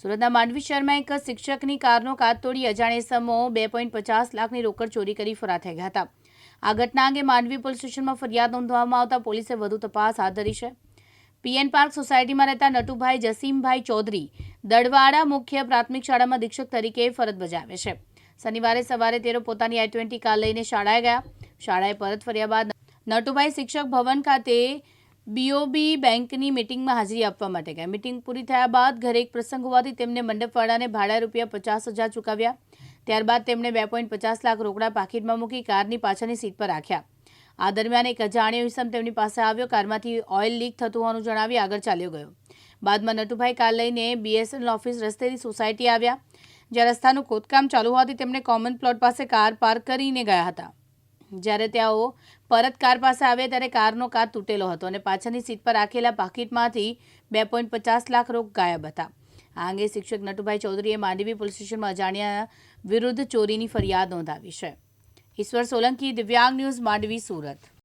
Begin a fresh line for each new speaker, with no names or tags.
સુરતના માંડવી શહેરમાં એક શિક્ષકની કારનો કાચ તોડી અજાણે સમો બે પોઈન્ટ પચાસ લાખની રોકડ ચોરી કરી ફરાર થઈ ગયા હતા. આ ઘટના અંગે માંડવી પોલીસ સ્ટેશનમાં ફરિયાદ નોંધવામાં આવતા પોલીસે વધુ તપાસ હાથ ધરી છે. પીએન પાર્ક સોસાયટીમાં રહેતા નટુભાઈ જસીમભાઈ ચૌધરી દડવાડા મુખ્ય પ્રાથમિક શાળામાં દીક્ષક તરીકે ફરજ બજાવે છે. શનિવારે સવારે તેઓ પોતાની આઈ ટ્વેન્ટી કાર લઈને શાળાએ ગયા. શાળાએ પરત ફર્યા બાદ નટુભાઈ શિક્ષક ભવન ખાતે બીઓબી બેંકની મિટિંગમાં હાજરી આપવા માટે ગયા. મિટિંગ પૂરી થયા બાદ ઘરે એક પ્રસંગ હોવાથી તેમને મંડપવાળાને ભાડા રૂપિયા પચાસ હજાર ચૂકવ્યા. ત્યારબાદ તેમણે બે પોઈન્ટ પચાસ લાખ રોકડા પાકીટમાં મૂકી કારની પાછળની સીટ પર રાખ્યા. આ દરમિયાન એક અજાણ્યો ઇસમ તેમની પાસે આવ્યો. કારમાંથી ઓઇલ લીક થતું હોવાનું જણાવી આગળ ચાલ્યો ગયો. બાદમાં નટુભાઈ કાર લઈને બીએસએનએલ ઓફિસ રસ્તેથી સોસાયટી આવ્યા. જ્યાં રસ્તાનું ખોદકામ ચાલુ હોવાથી તેમણે કોમન પ્લોટ પાસે કાર પાર્ક કરીને ગયા હતા. જ્યારે તેઓ પરત કાર પાસે આવ્યા ત્યારે કારનો કાર તૂટેલો હતો અને પાછળની સીટ પર રાખેલા પાકીટમાંથી બે પોઈન્ટ પચાસ લાખ રોગ ગાયબ હતા. આ અંગે શિક્ષક નટુભાઈ ચૌધરીએ માંડવી પોલીસ સ્ટેશનમાં અજાણ્યા વિરુદ્ધ ચોરીની ફરિયાદ નોંધાવી છે. ઈશ્વર સોલંકી, દિવ્યાંગ ન્યૂઝ, માંડવી, સુરત.